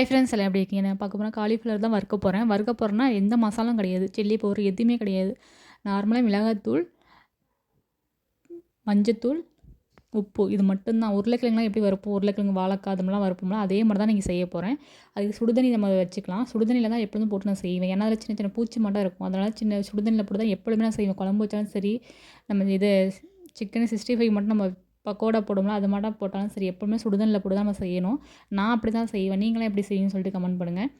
Hi friends எல்லாம் எப்படி இருக்கீங்க? நான் பார்க்க போனால் காலிஃப்ளவர் தான் வறுக்க போகிறேன் வறுக்க போகிறேன்னா எந்த மசாலாவும் கிடையாது. சில்லி பவுடர் எதுவுமே கிடையாது. நார்மலாக மிளகாத்தூள் மஞ்சத்தூள் உப்பு. இது மட்டும்தான். உருளைக்கிழங்குலாம் எப்படி வறுப்போம்? உருளைக்கிழங்கு வாழைக்காய் அதுமெல்லாம் வறுப்போம்ல அதே மாதிரி தான் நீங்கள் செய்ய போகிறேன் அதுக்கு சுடுதண்ணி நம்ம வச்சுக்கலாம். சுடுதண்ணியில் தான் எப்பொழுதும் போட்டு நான் செய்வேன். ஏன்னா அதில் சின்ன சின்ன பூச்சி மட்டும் இருக்கும். அதனால் சின்ன சுடுதண்ணியில் போட்டு தான் எப்பொழுதுமே நான் செய்வேன். குழம்பு வச்சாலும் சரி நம்ம இது சிக்கன் சிக்ஸ்டி ஃபைவ் மட்டும் நம்ம பக்கோடா போடுவோம்ல அது மட்டும் போட்டாலும் சரி எப்போவுமே சுடுதண்ணில் போட்டு தான் நம்ம செய்யணும். நான் அப்படி தான் செய்வேன். நீங்களே எப்படி செய்யுன்னு சொல்லிட்டு கமெண்ட் பண்ணுங்கள்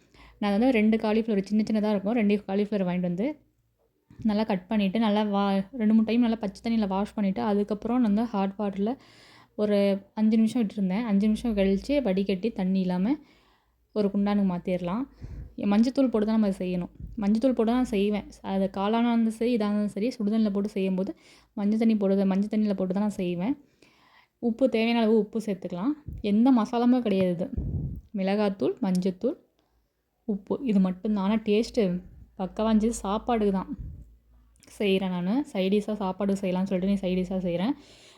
நான் வந்து ரெண்டு காலிஃப்ளவர் சின்ன சின்னதாக இருக்கும். ரெண்டு காலிஃப்ளவர் வாங்கிட்டு வந்து நல்லா கட் பண்ணிவிட்டு நல்லா வா ரெண்டு மூணு டைம் நல்லா பச்சை தண்ணியில் வாஷ் பண்ணிவிட்டு அதுக்கப்புறம் நான் வந்து ஹாட் வாட்டரில் ஒரு அஞ்சு நிமிஷம் விட்டுருந்தேன். அஞ்சு நிமிஷம் கழித்து வடிகட்டி தண்ணி இல்லாமல் ஒரு குண்டானுக்கு மாற்றிடலாம் மஞ்சத்தூள் போட்டு தான் நம்ம செய்யணும். மஞ்சத்தூள் போட்டு தான் செய்வேன். அது காளானாக இருந்தாலும் சரி இதாக இருந்தாலும் சரி சுடுதண்ணியில் போட்டு செய்யும்போது மஞ்சள் தண்ணி போடுறது மஞ்சள் தண்ணியில் போட்டு தான் நான் செய்வேன். உப்பு தேவையான அளவு உப்பு சேர்த்துக்கலாம். எந்த மசாலாவும் கிடையாது இது. மிளகாத்தூள் மஞ்சத்தூள் உப்பு. இது மட்டும்தான் ஆனால் டேஸ்ட்டு பக்கவாஞ்சது சாப்பாடுக்கு தான். செய்கிறேன் நான். சைடிஷாக சாப்பாடு செய்யலாம்னு சொல்லிட்டு நீ சைடிஷாக செய்கிறேன்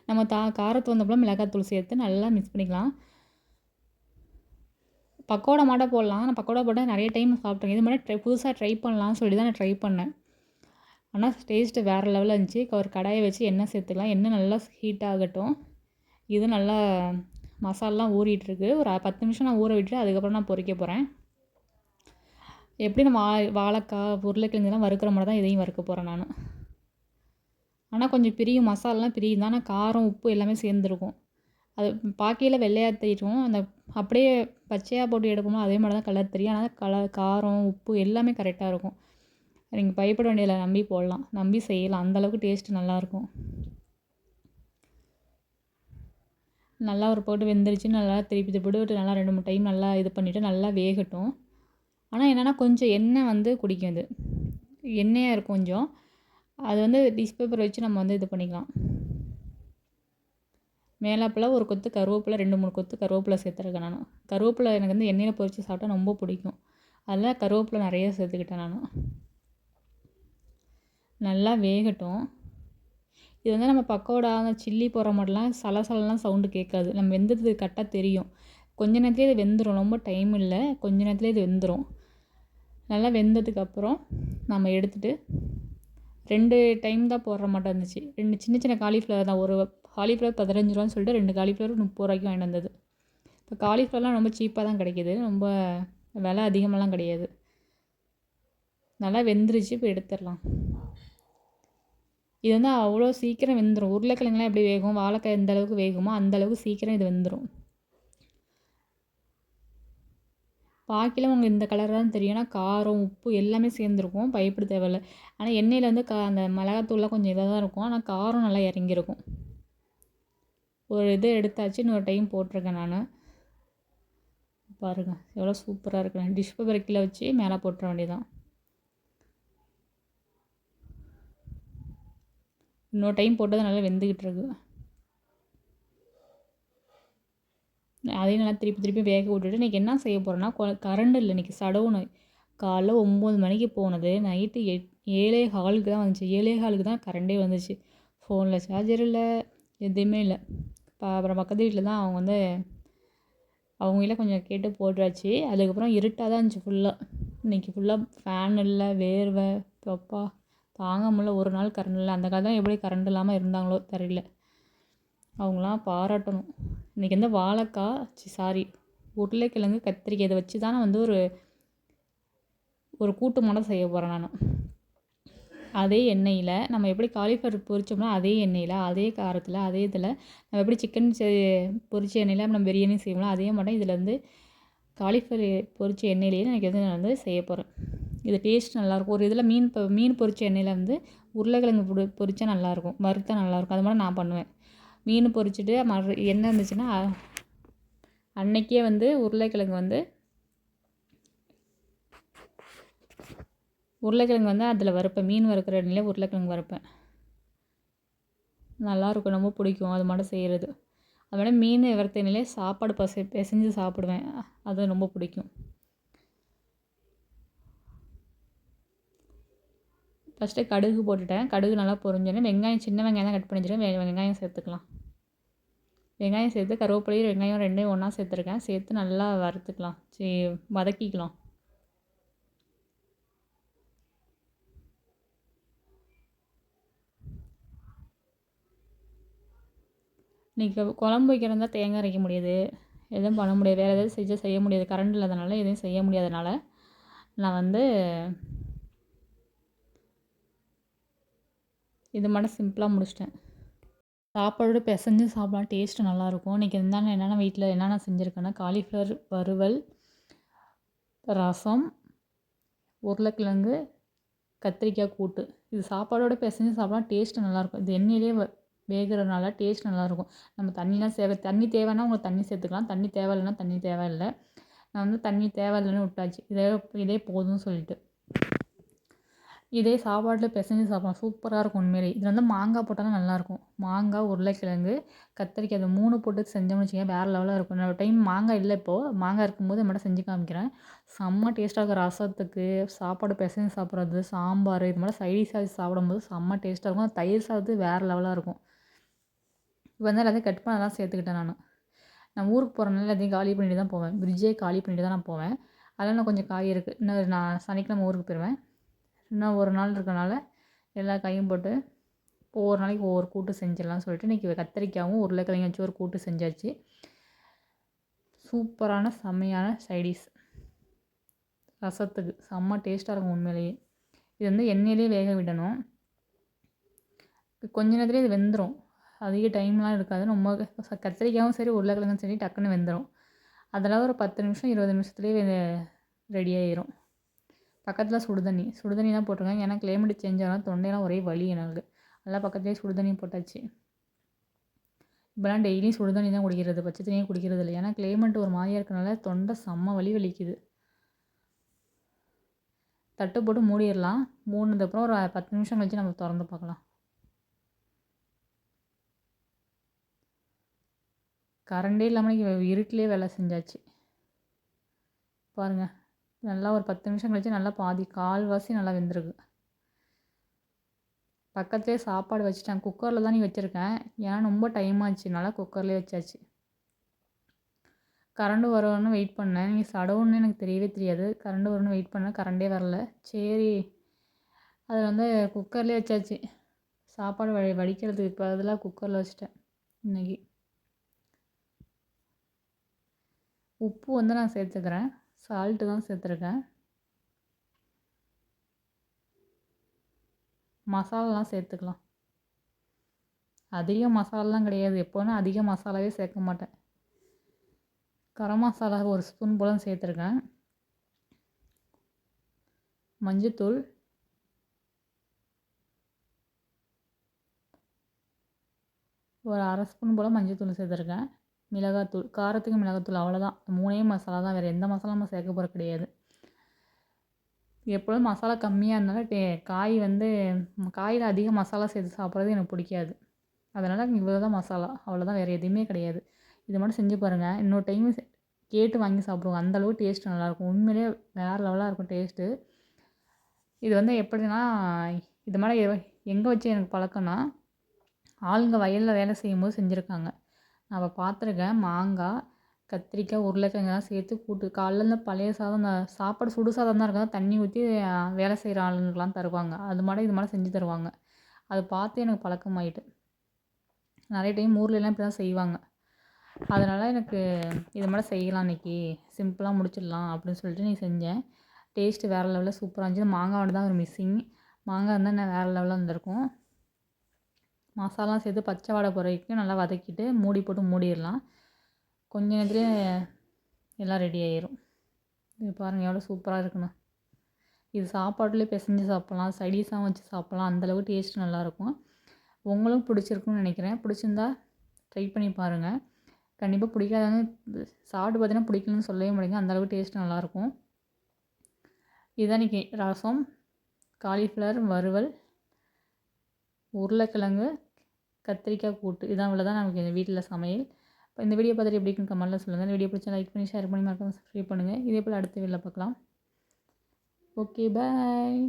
நம்ம தா காரத்து வந்தப்போ மிளகாத்தூள் சேர்த்து நல்லா மிக்ஸ் பண்ணிக்கலாம். பக்கோடா மாட்ட போடலாம். நான் பக்கோடா போட்டால் நிறைய டைம் சாப்பிட்ருக்கேன் இது மாதிரி ட்ரை புதுசாக ட்ரை பண்ணலாம்னு சொல்லி தான் நான் ட்ரை பண்ணேன். ஆனால் டேஸ்ட்டு வேறு லெவலில் இருந்துச்சு. ஒரு கடாயை வச்சு எண்ணெய் சேர்த்துக்கலாம். எண்ணெய் நல்லா ஹீட் ஆகட்டும். இது நல்லா மசாலாலாம் ஊறிட்டுருக்கு. ஒரு பத்து நிமிஷம் நான் ஊற விட்டுட்டு அதுக்கப்புறம் நான் பொரிக்க போகிறேன் எப்படி நம்ம வா வாழைக்காய் உருளைக்கிழங்குலாம் வறுக்கிற மாதிரி தான் இதையும் வறுக்க போகிறேன் நான். ஆனால் கொஞ்சம் பிரியும் மசாலாலாம் பிரியும் தான் ஆனால் காரம் உப்பு எல்லாமே சேர்ந்துருக்கும். அது பாக்கையில் வெள்ளையாக தெரியும். அந்த அப்படியே பச்சையாக போட்டு எடுக்கணும் அதே மாதிரி தான் கலர் தெரியும். ஆனால் கலர் காரம் உப்பு எல்லாமே கரெக்டாக இருக்கும். நீங்கள் பயப்பட வேண்டியதில்லை. நம்பி போடலாம். நம்பி செய்யலாம். அந்தளவுக்கு டேஸ்ட்டு நல்லாயிருக்கும் நல்லா ஒரு போட்டு வெந்துருச்சு நல்லா திருப்பி போட்டு நல்லா ரெண்டு மூணு டைம் நல்லா இது பண்ணிவிட்டு நல்லா வேகட்டும். ஆனால் என்னென்னா கொஞ்சம் எண்ணெய் வந்து குடிக்கும் இது எண்ணெயாக இருக்கும் கொஞ்சம். அது வந்து டிஷ் பேப்பர் வச்சு நம்ம வந்து இது பண்ணிக்கலாம். மேலாப்பில் ஒரு கொத்து கருவேப்பிலை ரெண்டு மூணு கொத்து கருவேப்பிலை சேர்த்துருக்கேன் நான். கருவேப்பிலை எனக்கு வந்து எண்ணெயில் பொறிச்சு சாப்பிட்டா ரொம்ப பிடிக்கும். அதில் கருவேப்பிலை நிறைய சேர்த்துக்கிட்டேன் நான். நல்லா வேகட்டும். இது வந்து நம்ம பக்கோடா அந்த சில்லி போடுற மாதிரிலாம் சலசலலாம் சவுண்டு கேட்காது. நம்ம வெந்தது கரெக்டாக தெரியும். கொஞ்ச நேரத்துலேயே இது வெந்துடும் ரொம்ப டைம் இல்லை. கொஞ்ச நேரத்துலேயே இது வெந்துடும் நல்லா வெந்ததுக்கப்புறம் நம்ம எடுத்துகிட்டு ரெண்டு டைம் தான் போடுற மாட்டோம் இருந்துச்சு. ரெண்டு சின்ன சின்ன காலிஃப்ளவர் தான். ஒரு காலிஃப்ளவர் பதினஞ்சு ரூபான்னு சொல்லிட்டு ரெண்டு காலிஃப்ளவர் முப்பது ரூபாய்க்கு வாங்கிட்டு வந்தது. இப்போ காலிஃப்ளவர்லாம் ரொம்ப சீப்பாக தான் கிடைக்கிது. ரொம்ப விலை அதிகமெல்லாம் கிடையாது. நல்லா வெந்துருச்சு. இப்போ எடுத்துடலாம். இது வந்து அவ்வளோ சீக்கிரம் வெந்துடும் உருளைக்கிழங்குலாம் எப்படி வேகும்? வாழைக்காய் எந்த அளவுக்கு வேகுமோ அந்தளவுக்கு சீக்கிரம் இது வெந்துடும் பாக்கியில் உங்களுக்கு இந்த கலர் தான் தெரியும். ஏன்னா காரம் உப்பு எல்லாமே சேர்ந்துருக்கும். பயப்பட தேவையில்ல. ஆனால் எண்ணெயில் வந்து கா அந்த மிளகாத்தூள்லாம் கொஞ்சம் இதாக தான் இருக்கும். ஆனால் காரம் நல்லா இறங்கியிருக்கும். ஒரு இது எடுத்தாச்சு. இன்னொரு டைம் போட்டிருக்கேன் நான். பாருங்கள் எவ்வளோ சூப்பராக இருக்கு. டிஷ் பேப்பர் கீழே வச்சு மேலே போட்டுற வேண்டியதான் இன்னொரு டைம் போட்டது நல்லா வெந்துக்கிட்டு இருக்கு. அதையும் நல்லா திருப்பி திருப்பி வேக விட்டுட்டு இன்றைக்கி என்ன செய்ய போகிறேன்னா கரண்ட் இல்லை இன்றைக்கி சடவுனு காலைல ஒம்பது மணிக்கு போனது நைட்டு எட் ஏழே ஹாலுக்கு தான் வந்துச்சு. ஏழே ஹாலுக்கு தான் கரண்டே வந்துச்சு. ஃபோனில் சார்ஜர் இல்லை எதுவுமே இல்லை. இப்போ அப்புறம் பக்கத்து வீட்டில் தான் அவங்க வந்து அவங்கள கொஞ்சம் கேட்டு போட்டாச்சு அதுக்கப்புறம் இருட்டாக தான் இருந்துச்சு ஃபுல்லாக இன்றைக்கி ஃபுல்லாக ஃபேன் இல்லை வேர்வை தொப்பா தாங்க முடியல. ஒரு நாள் கரண்ட் இல்லை. அந்த காலத்தில் எப்படி கரண்ட் இல்லாமல் இருந்தாங்களோ தெரியல. அவங்களாம் பாராட்டணும். இன்றைக்கி வந்து வாழைக்காய் சாரி உருளைக்கிழங்கு கத்திரிக்காய் இதை வச்சு தான் நான் வந்து ஒரு ஒரு கூட்டு மாடம் செய்ய போகிறேன் நான். அதே எண்ணெயில் நம்ம எப்படி காலிஃப்ளவர் பொரிச்சோம்னா அதே எண்ணெயில் அதே காரத்தில் அதே இதில் நம்ம எப்படி சிக்கன் பொரிச்ச எண்ணெயில் நம்ம பிரியாணி செய்வோம்னா அதே மாட்டோம் இதில் வந்து காலிஃப்ளவர் பொரிச்ச எண்ணெயிலேயே எனக்கு வந்து நான் வந்து செய்ய போகிறேன் இது டேஸ்ட் நல்லாயிருக்கும். ஒரு இதில் மீன் இப்போ மீன் பொரிச்ச எண்ணெயில் வந்து உருளைக்கிழங்கு பொடி பொரித்தா நல்லாயிருக்கும். வறுத்தா நல்லாயிருக்கும். அது மாதிரி நான் பண்ணுவேன். மீன் பொரிச்சிட்டு மறு எண்ணெய் இருந்துச்சுன்னா அன்னைக்கே வந்து உருளைக்கிழங்கு வந்து உருளைக்கிழங்கு வந்து அதில் வறுப்பேன். மீன் வறுக்கிற எண்ணெயில் உருளைக்கிழங்கு வறுப்பேன். நல்லாயிருக்கும். ரொம்ப பிடிக்கும் அது மட்டும் செய்கிறது. அதனால் மீன் வறுத்த எண்ணெயிலே சாப்பாடு பசை பிசைஞ்சு சாப்பிடுவேன். அது ரொம்ப பிடிக்கும். ஃபஸ்ட்டு கடுகு போட்டுட்டேன். கடுகு நல்லா பொரிஞ்சோடனே வெங்காயம் சின்ன வெங்காயம் தான் கட் பண்ணி வச்சுருக்கேன் வெங்காயம் சேர்த்துக்கலாம். வெங்காயம் சேர்த்து கருவேப்பிலையும் வெங்காயம் ரெண்டையும் ஒன்றா சேர்த்துருக்கேன். சேர்த்து நல்லா வறுத்துக்கலாம். சே வதக்கிக்கலாம். இன்றைக்கி குழம்பு வைக்கிறதா தேங்காய் அரைக்க முடியாது. எதுவும் பண்ண முடியாது. வேறு எதாவது செஞ்சால் செய்ய முடியாது. கரண்ட் இல்லாதனால எதுவும் செய்ய முடியாதனால நான் வந்து இது மட்டும் சிம்பிளாக முடிச்சிட்டேன். சாப்பாடோட பிசைஞ்சு சாப்பிடலாம். டேஸ்ட்டு நல்லாயிருக்கும். இன்றைக்கி இருந்தாலும் என்னென்ன வீட்டில் என்னென்ன செஞ்சுருக்கேன்னா காலிஃப்ளவர் வறுவல் ரசம் உருளைக்கிழங்கு கத்திரிக்காய் கூட்டு. இது சாப்பாடோட பிசைஞ்சு சாப்பிடலாம். டேஸ்ட்டு நல்லாயிருக்கும். இது எண்ணெயிலே வேகிறதுனால டேஸ்ட் நல்லாயிருக்கும். நம்ம தண்ணிலாம் சேவை தண்ணி தேவைன்னா உங்களுக்கு தண்ணி சேர்த்துக்கலாம். தண்ணி தேவையில்லைன்னா தண்ணி தேவையில்லை. நான் வந்து தண்ணி தேவையில்லைன்னு விட்டாச்சு. இதே இதே போதும்னு சொல்லிட்டு. இதே சாப்பாட்டில் பிசைஞ்சு சாப்பிடலாம். சூப்பராக இருக்கும் உண்மையிலே. இதில் வந்து மாங்காய் போட்டால் நல்லாயிருக்கும். மாங்காய் உருளைக்கிழங்கு கத்திரிக்காய் அதை மூணு போட்டு செஞ்சோம்னு வச்சுக்கோங்க வேறு லெவலாக இருக்கும். நான் டைம் மாங்காய் இல்லை இப்போது மாங்காய் இருக்கும்போது மட்டும் செஞ்சு காமிக்கிறேன். செம்ம டேஸ்ட்டாக இருக்கும் ரசத்துக்கு. சாப்பாடு பிசைஞ்சு சாப்பிட்றது சாம்பார் இது மாதிரி சாப்பிடும் சாப்பிடும்போது செம்ம டேஸ்ட்டாக இருக்கும். தயிர் சாதத்து வேறு லெவலாக இருக்கும். இப்போ வந்து எல்லாத்தையும் கட் பண்ணலாம் சேர்த்துக்கிட்டேன் நான். நான் ஊருக்கு போகிறனால எல்லாத்தையும் காலி பண்ணிட்டு தான் போவேன். ஃப்ரிட்ஜே காலி பண்ணிட்டு தான் நான் போவேன். அதெல்லாம் நான் கொஞ்சம் காய் இருக்குது இன்னும் நான் சனிக்கிழமை ஊருக்கு போயிடுவேன் இன்னும் ஒரு நாள் இருக்கனால எல்லா காயும் போட்டு ஒவ்வொரு நாளைக்கு ஒவ்வொரு கூட்டு செஞ்சிடலாம்னு சொல்லிட்டு இன்றைக்கி கத்திரிக்காயும் உருளைக்கிழங்கு வச்சு ஒரு கூட்டு செஞ்சாச்சு. சூப்பரான செம்மையான சைடிஸ் ரசத்துக்கு செம்ம டேஸ்ட்டாக இருக்கும் உண்மையிலேயே. இது வந்து எண்ணெயிலே வேக விடணும். கொஞ்ச நேரத்துலேயே இது வெந்துடும் அதிக டைம்லாம் இருக்காது. ரொம்ப கத்திரிக்காயும் சரி உருளைக்கிழங்கும் சரி டக்குன்னு வெந்துடும் அதெல்லாம் ஒரு பத்து நிமிஷம் இருபது நிமிஷத்துலேயே ரெடி ஆயிரும். பக்கத்தில் சுடுதண்ணி. சுடுதண்ணி தான் போட்டிருக்காங்க. ஏன்னா கிளைமேட் சேஞ்ச் ஆனால் தொண்டையெல்லாம் ஒரே வலி எனக்கு. எல்லாம் பக்கத்துலேயே சுடுதண்ணி போட்டாச்சு. இப்போலாம் டெய்லியும் சுடுதண்ணி தான் குடிக்கிறது. பச்சை தண்ணியே குடிக்கிறது இல்லை. ஏன்னா கிளைமேட் ஒரு மாதிரியாக இருக்கனால தொண்டை செம்ம வலி வலிக்குது. தட்டு போட்டு மூடிடலாம். மூடினதுக்கப்புறம் ஒரு பத்து நிமிஷம் கழிச்சு நம்ம திறந்து பார்க்கலாம் கரண்டே இல்லாமல் இருட்டிலே வேலை செஞ்சாச்சு. பாருங்கள் நல்லா ஒரு பத்து நிமிஷம் கழிச்சு நல்லா பாதி கால்வாசி நல்லா வெந்திருக்கு. பக்கத்துலேயே சாப்பாடு வச்சுட்டேன். குக்கரில் தான் நீ வச்சுருக்கேன். ஏன்னா ரொம்ப டைம் ஆச்சு. நல்லா குக்கர்லேயே வச்சாச்சு. கரண்டு வரும்னு வெயிட் பண்ணேன். நீங்கள் சடவுன்னு எனக்கு தெரியவே தெரியாது. கரண்டு வரும்னு வெயிட் பண்ணேன். கரண்டே வரல. சரி. அது வந்து குக்கர்லேயே வச்சாச்சு. சாப்பாடு வடி வடிக்கிறதுக்கு இப்போ அதெல்லாம் குக்கரில் வச்சுட்டேன் இன்றைக்கி உப்பு வந்து நான் சேர்த்துக்கிறேன். சால்ட்டு தான் சேர்த்துருக்கேன். மசாலாலாம் சேர்த்துக்கலாம். அதிக மசாலாலாம் கிடையாது. எப்போனா அதிக மசாலாவே சேர்க்க மாட்டேன். கரம் மசாலா ஒரு ஸ்பூன் போல் சேர்த்துருக்கேன். மஞ்சத்தூள். ஒரு அரை ஸ்பூன் போல் மஞ்சத்தூள் சேர்த்துருக்கேன். மிளகாத்தூள் காரத்துக்கு மிளகாத்தூள் அவ்வளோதான் மூணே மசாலா தான். வேறு எந்த மசாலா நம்ம சேர்க்க போகிற கிடையாது. எப்பொழுதும் மசாலா கம்மியாக இருந்தாலும் டே காய் வந்து காயில் அதிக மசாலா சேர்த்து சாப்பிட்றது எனக்கு பிடிக்காது. அதனால் இவ்வளோ தான் மசாலா. அவ்வளோதான் வேறு எதுவுமே கிடையாது. இது மட்டும் செஞ்சு பாருங்கள் இன்னொரு டைம் கேட்டு வாங்கி சாப்பிடுவோம் அந்தளவு டேஸ்ட் நல்லாயிருக்கும் உண்மையிலே வேறு லெவலாக இருக்கும் டேஸ்ட்டு இது வந்து எப்படின்னா இது மாதிரி எங்கே வச்சு எனக்கு பழக்கம்னா ஆளுங்க வயலில் வேலை செய்யும்போது செஞ்சுருக்காங்க. நான் பார்த்துருக்கேன் மாங்காய் கத்திரிக்காய் உருளைக்கிழங்குலாம் சேர்த்து கூட்டு காலைல இந்த பழைய சாதம் இந்த சாப்பாடு சுடு சாதம் தான் இருக்கும். தண்ணி ஊற்றி வேலை செய்கிற ஆளுங்களுக்கெலாம் தருவாங்க. அது மாதிரி இது மாதிரி செஞ்சு தருவாங்க. அதை பார்த்து எனக்கு பழக்கமாயிட்டு. நிறைய டைம் ஊர்லெலாம் இப்படி தான் செய்வாங்க. அதனால் எனக்கு இது மாதிரி செய்யலாம் இன்றைக்கி சிம்பிளாக முடிச்சிடலாம் அப்படின்னு சொல்லிட்டு நீ செஞ்சேன். டேஸ்ட்டு வேறு லெவலில் சூப்பராக இருந்துச்சு. மாங்காய் தான் ஒரு மிஸ்ஸிங் மாங்காய் இருந்தால் என்ன வேறு லெவலில் இருந்திருக்கும் மசாலா சேர்த்து பச்சை வாடை போகிற வரைக்கும் நல்லா வதக்கிட்டு மூடி போட்டு மூடிடலாம். கொஞ்ச நேரத்துலேயே எல்லாம் ரெடி ஆயிரும். இது பாருங்கள் எவ்வளோ சூப்பராக இருக்கணும் இது சாப்பாட்டுலேயே பிசைஞ்சு சாப்பிட்லாம் சைடிஸாகவும் வச்சு சாப்பிட்லாம். அந்தளவுக்கு டேஸ்ட் நல்லாயிருக்கும் உங்களும் பிடிச்சிருக்குன்னு நினைக்கிறேன். பிடிச்சிருந்தா ட்ரை பண்ணி பாருங்கள் கண்டிப்பாக பிடிக்காதவங்க சாப்பிட்டு பார்த்தீங்கன்னா பிடிக்கலன்னு சொல்லவே முடியுங்க அந்தளவுக்கு டேஸ்ட் நல்லாயிருக்கும் இதுதான் இன்றைக்கி ரசம் காலிஃப்ளவர் வறுவல் உருளைக்கிழங்கு கத்திரிக்காய் கூட்டு இதான் இவ்வளோ தான் நமக்கு எங்கள் வீட்டில் சமையல். இப்போ இந்த வீடியோ பார்த்துட்டு எப்படி இருக்குன்னு கமெண்ட்டில் சொல்லுங்கள் இந்த வீடியோ பிடிச்சா லைக் பண்ணி ஷேர் பண்ணி மறக்காமல் சப்ஸ்கிரைப் பண்ணுங்கள் இதே போல் அடுத்த வீடியோவில் பார்க்கலாம். Okay bye